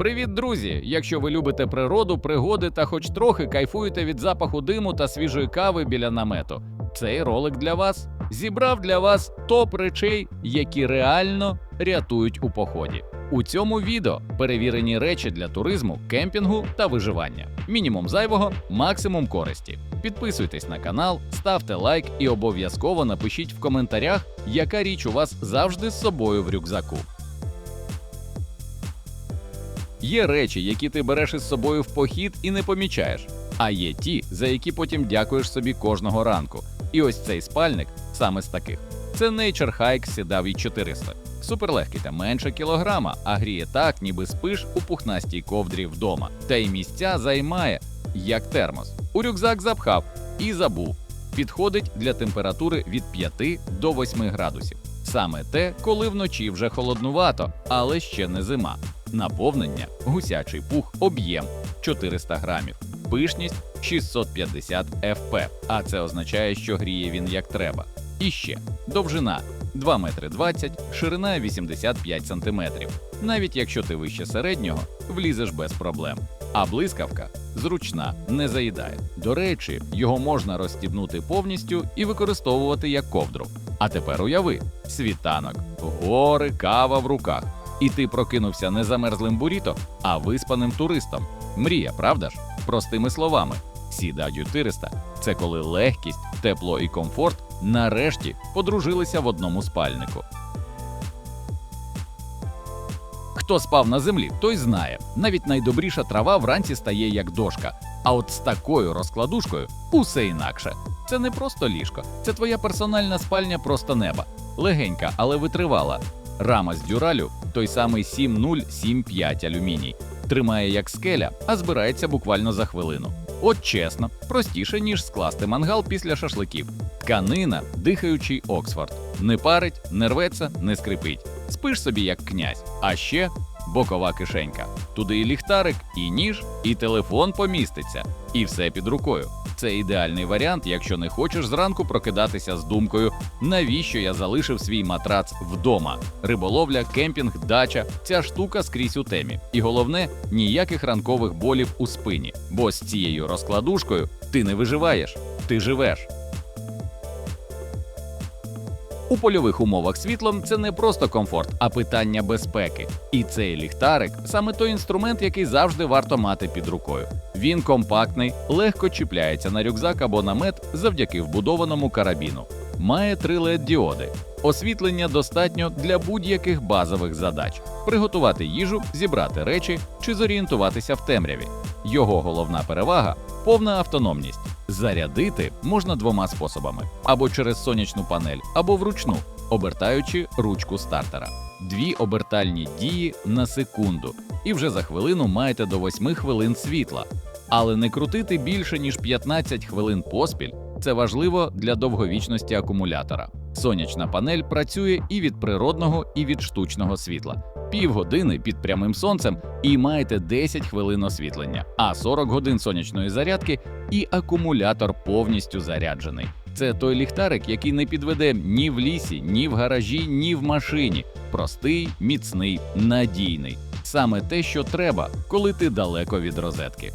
Привіт, друзі! Якщо ви любите природу, пригоди та хоч трохи кайфуєте від запаху диму та свіжої кави біля намету, цей ролик для вас зібрав для вас топ речей, які реально рятують у поході. У цьому відео перевірені речі для туризму, кемпінгу та виживання. Мінімум зайвого, максимум користі. Підписуйтесь на канал, ставте лайк і обов'язково напишіть в коментарях, яка річ у вас завжди з собою в рюкзаку. Є речі, які ти береш із собою в похід і не помічаєш, а є ті, за які потім дякуєш собі кожного ранку. І ось цей спальник саме з таких. Це Nature Hike Sedavі 400. Суперлегкий та менше кілограма, а гріє так, ніби спиш у пухнастій ковдрі вдома. Та й місця займає, як термос. У рюкзак запхав і забув. Підходить для температури від 5 до 8 градусів. Саме те, коли вночі вже холоднувато, але ще не зима. Наповнення, гусячий пух, об'єм 400 грамів, пишність 650 ФП, а це означає, що гріє він як треба. І ще довжина 2 метри 20, ширина 85 сантиметрів. Навіть якщо ти вище середнього, влізеш без проблем. А блискавка зручна, не заїдає. До речі, його можна розстібнути повністю і використовувати як ковдру. А тепер уяви: світанок, гори, кава в руках. І ти прокинувся не замерзлим буріто, а виспаним туристом. Мрія, правда ж? Простими словами, Сіда 400 – це коли легкість, тепло і комфорт нарешті подружилися в одному спальнику. Хто спав на землі, той знає. Навіть найдобріша трава вранці стає як дошка. А от з такою розкладушкою усе інакше. Це не просто ліжко, це твоя персональна спальня просто неба. Легенька, але витривала. Рама з дюралю той самий 7075 алюміній. Тримає як скеля, а збирається буквально за хвилину. От чесно, простіше, ніж скласти мангал після шашликів. Тканина, дихаючий Оксфорд. Не парить, не рветься, не скрипить. Спиш собі як князь. А ще бокова кишенька. Туди і ліхтарик, і ніж, і телефон поміститься, і все під рукою. Це ідеальний варіант, якщо не хочеш зранку прокидатися з думкою, навіщо я залишив свій матрац вдома. Риболовля, кемпінг, дача ця штука скрізь у темі. І головне, ніяких ранкових болів у спині. Бо з цією розкладушкою ти не виживаєш, ти живеш. У польових умовах світлом це не просто комфорт, а питання безпеки. І цей ліхтарик саме той інструмент, який завжди варто мати під рукою. Він компактний, легко чіпляється на рюкзак або намет завдяки вбудованому карабіну. Має три led діоди. Освітлення достатньо для будь-яких базових задач: приготувати їжу, зібрати речі чи зорієнтуватися в темряві. Його головна перевага повна автономність. Зарядити можна двома способами: або через сонячну панель, або вручну, обертаючи ручку стартера. Дві обертальні дії на секунду, і вже за хвилину маєте до 8 хвилин світла. Але не крутити більше ніж 15 хвилин поспіль це важливо для довговічності акумулятора. Сонячна панель працює і від природного, і від штучного світла. Півгодини під прямим сонцем і маєте 10 хвилин освітлення, а 40 годин сонячної зарядки і акумулятор повністю заряджений. Це той ліхтарик, який не підведе ні в лісі, ні в гаражі, ні в машині. Простий, міцний, надійний. Саме те, що треба, коли ти далеко від розетки.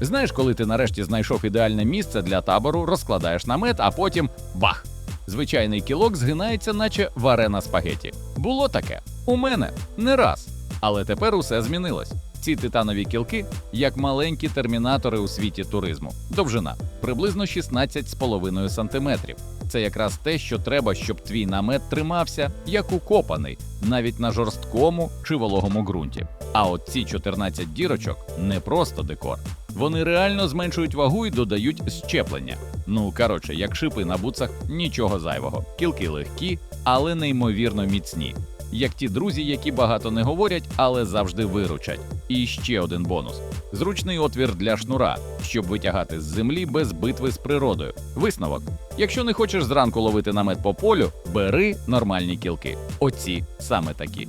Знаєш, коли ти нарешті знайшов ідеальне місце для табору, розкладаєш намет, а потім бах! Звичайний кілок згинається, наче варена спагеті. Було таке у мене не раз. Але тепер усе змінилось. Ці титанові кілки як маленькі термінатори у світі туризму. Довжина приблизно 16,5 см. Це якраз те, що треба, щоб твій намет тримався як укопаний, навіть на жорсткому чи вологому ґрунті. А от ці 14 дірочок не просто декор. Вони реально зменшують вагу і додають щеплення. Ну коротше, як шипи на буцах, нічого зайвого. Кілки легкі, але неймовірно міцні. Як ті друзі, які багато не говорять, але завжди виручать. І ще один бонус: зручний отвір для шнура, щоб витягати з землі без битви з природою. Висновок: якщо не хочеш зранку ловити намет по полю, бери нормальні кілки. Оці саме такі.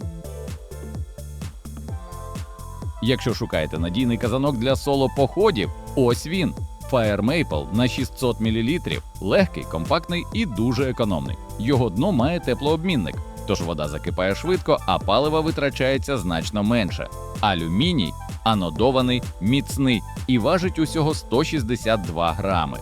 Якщо шукаєте надійний казанок для соло походів, ось він. Fire Maple на 600 мл, легкий, компактний і дуже економний. Його дно має теплообмінник. тож вода закипає швидко, а палива витрачається значно менше. Алюміній анодований, міцний і важить усього 162 грами.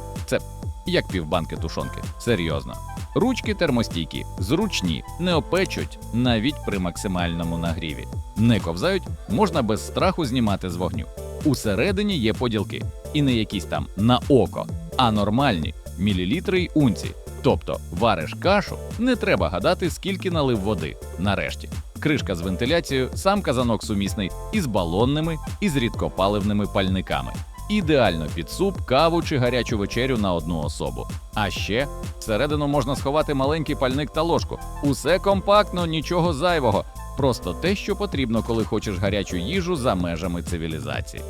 Як півбанки тушонки. Серйозно. Ручки термостійкі, зручні, не опечуть навіть при максимальному нагріві. Не ковзають, можна без страху знімати з вогню. Усередині є поділки, і не якісь там на око, а нормальні мілілітри й унці. Тобто вариш кашу, не треба гадати, скільки налив води. Нарешті. Кришка з вентиляцією, сам казанок сумісний із балонними і з рідкопаливними пальниками. Ідеально під суп, каву чи гарячу вечерю на одну особу. А ще всередину можна сховати маленький пальник та ложку. Усе компактно, нічого зайвого. Просто те, що потрібно, коли хочеш гарячу їжу за межами цивілізації.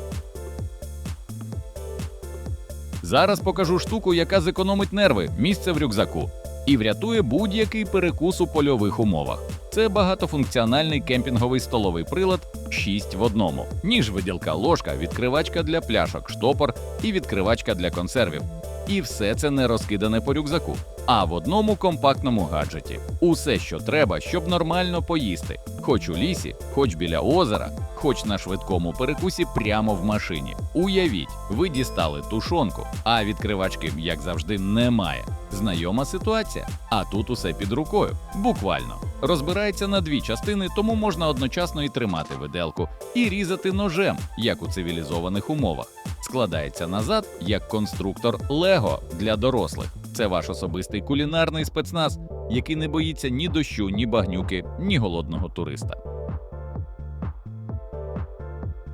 Зараз покажу штуку, яка зекономить нерви, місце в рюкзаку і врятує будь-який перекус у польових умовах. Це багатофункціональний кемпінговий столовий прилад 6 в одному. Ніж виділка ложка, відкривачка для пляшок, штопор і відкривачка для консервів. І все це не розкидане по рюкзаку, а в одному компактному гаджеті. Усе, що треба, щоб нормально поїсти, хоч у лісі, хоч біля озера, хоч на швидкому перекусі прямо в машині. Уявіть, ви дістали тушонку, а відкривачки, як завжди, немає. Знайома ситуація, а тут усе під рукою. Буквально розбирається на дві частини, тому можна одночасно і тримати виделку, і різати ножем, як у цивілізованих умовах. Складається назад як конструктор Лего для дорослих. Це ваш особистий кулінарний спецназ, який не боїться ні дощу, ні багнюки, ні голодного туриста.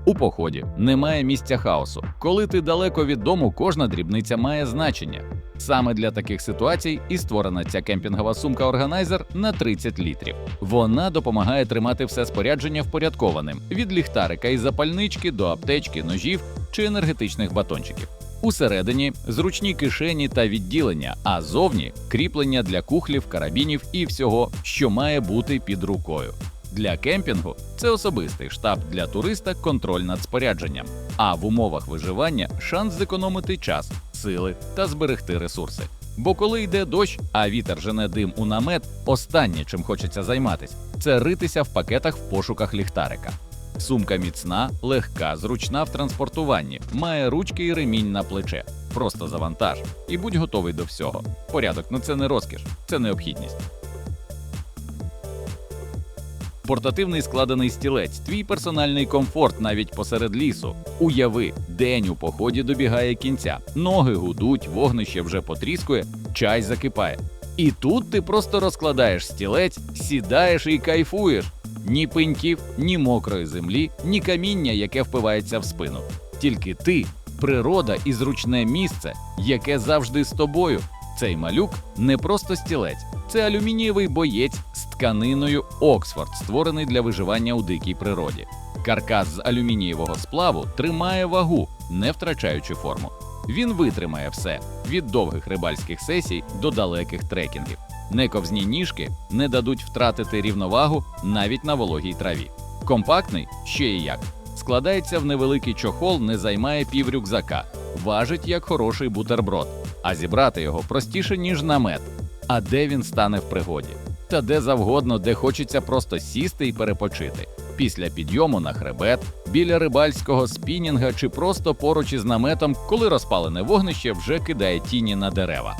У поході немає місця хаосу. Коли ти далеко від дому, кожна дрібниця має значення. Саме для таких ситуацій і створена ця кемпінгова сумка органайзер на 30 літрів. Вона допомагає тримати все спорядження впорядкованим від ліхтарика і запальнички до аптечки, ножів чи енергетичних батончиків. Усередині зручні кишені та відділення, а зовні кріплення для кухлів, карабінів і всього, що має бути під рукою. Для кемпінгу це особистий штаб для туриста, контроль над спорядженням. А в умовах виживання шанс зекономити час, сили та зберегти ресурси. Бо коли йде дощ, а вітер жене дим у намет, останнє, чим хочеться займатися, це ритися в пакетах в пошуках ліхтарика. Сумка міцна, легка, зручна в транспортуванні, має ручки і ремінь на плече. Просто завантаж і будь готовий до всього. Порядок, ну це не розкіш, це необхідність. Портативний складений стілець, твій персональний комфорт навіть посеред лісу. Уяви, день у поході добігає кінця, ноги гудуть, вогнище вже потріскує, чай закипає. І тут ти просто розкладаєш стілець, сідаєш і кайфуєш. Ні пеньків, ні мокрої землі, ні каміння, яке впивається в спину. Тільки ти, природа і зручне місце, яке завжди з тобою. Цей малюк не просто стілець, це алюмінієвий боєць з тканиною Оксфорд, створений для виживання у дикій природі. Каркас з алюмінієвого сплаву тримає вагу, не втрачаючи форму. Він витримає все від довгих рибальських сесій до далеких трекінгів. Нековзні ніжки не дадуть втратити рівновагу навіть на вологій траві. Компактний ще і як. Складається в невеликий чохол, не займає пів рюкзака, важить як хороший бутерброд, а зібрати його простіше, ніж намет. А де він стане в пригоді? Та де завгодно, де хочеться просто сісти і перепочити. Після підйому на хребет, біля рибальського спінінга чи просто поруч із наметом, коли розпалене вогнище вже кидає тіні на дерева.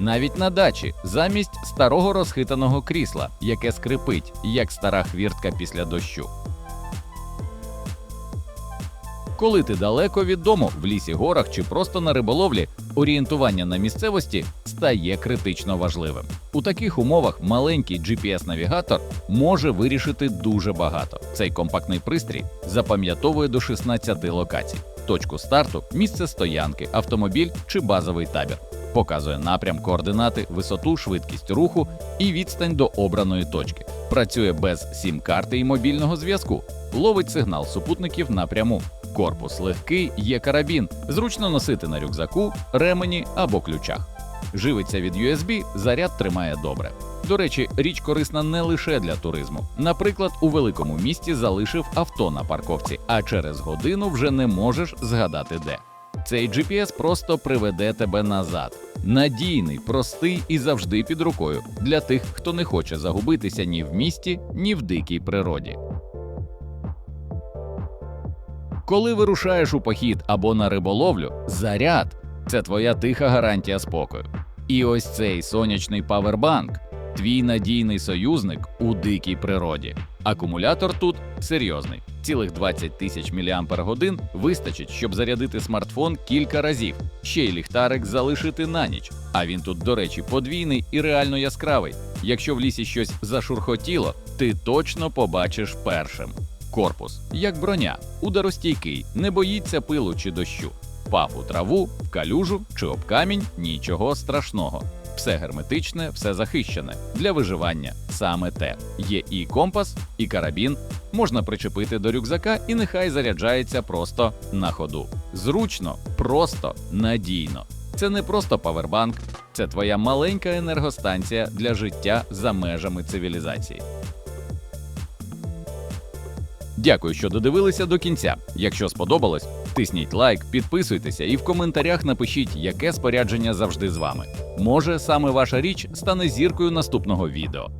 Навіть на дачі, замість старого розхитаного крісла, яке скрипить, як стара хвіртка після дощу. Коли ти далеко від дому, в лісі, горах чи просто на риболовлі, орієнтування на місцевості стає критично важливим. У таких умовах маленький GPS-навігатор може вирішити дуже багато. Цей компактний пристрій запам'ятовує до 16 локацій: точку старту, місце стоянки, автомобіль чи базовий табір. Показує напрям, координати, висоту, швидкість руху і відстань до обраної точки. Працює без сім-карти і мобільного зв'язку, ловить сигнал супутників напряму. Корпус легкий, є карабін, зручно носити на рюкзаку, ремені або ключах. Живиться від USB, заряд тримає добре. До речі, річ корисна не лише для туризму. Наприклад, у великому місті залишив авто на парковці, а через годину вже не можеш згадати де. Цей GPS просто приведе тебе назад. Надійний, простий і завжди під рукою для тих, хто не хоче загубитися ні в місті, ні в дикій природі. Коли вирушаєш у похід або на риболовлю, заряд це твоя тиха гарантія спокою. І ось цей сонячний павербанк твій надійний союзник у дикій природі. Акумулятор тут серйозний. Цілих 20 тисяч мАч вистачить, щоб зарядити смартфон кілька разів, ще й ліхтарик залишити на ніч. А він тут, до речі, подвійний і реально яскравий. Якщо в лісі щось зашурхотіло, ти точно побачиш першим. Корпус, як броня, ударостійкий, не боїться пилу чи дощу. Впав у траву, в калюжу чи об камінь нічого страшного. Все герметичне, все захищене для виживання. Саме те. Є і компас, і карабін. Можна причепити до рюкзака, і нехай заряджається просто на ходу. Зручно, просто, надійно. Це не просто павербанк, це твоя маленька енергостанція для життя за межами цивілізації. Дякую, що додивилися до кінця. Якщо сподобалось, тисніть лайк, підписуйтеся і в коментарях напишіть, яке спорядження завжди з вами. Може, саме ваша річ стане зіркою наступного відео.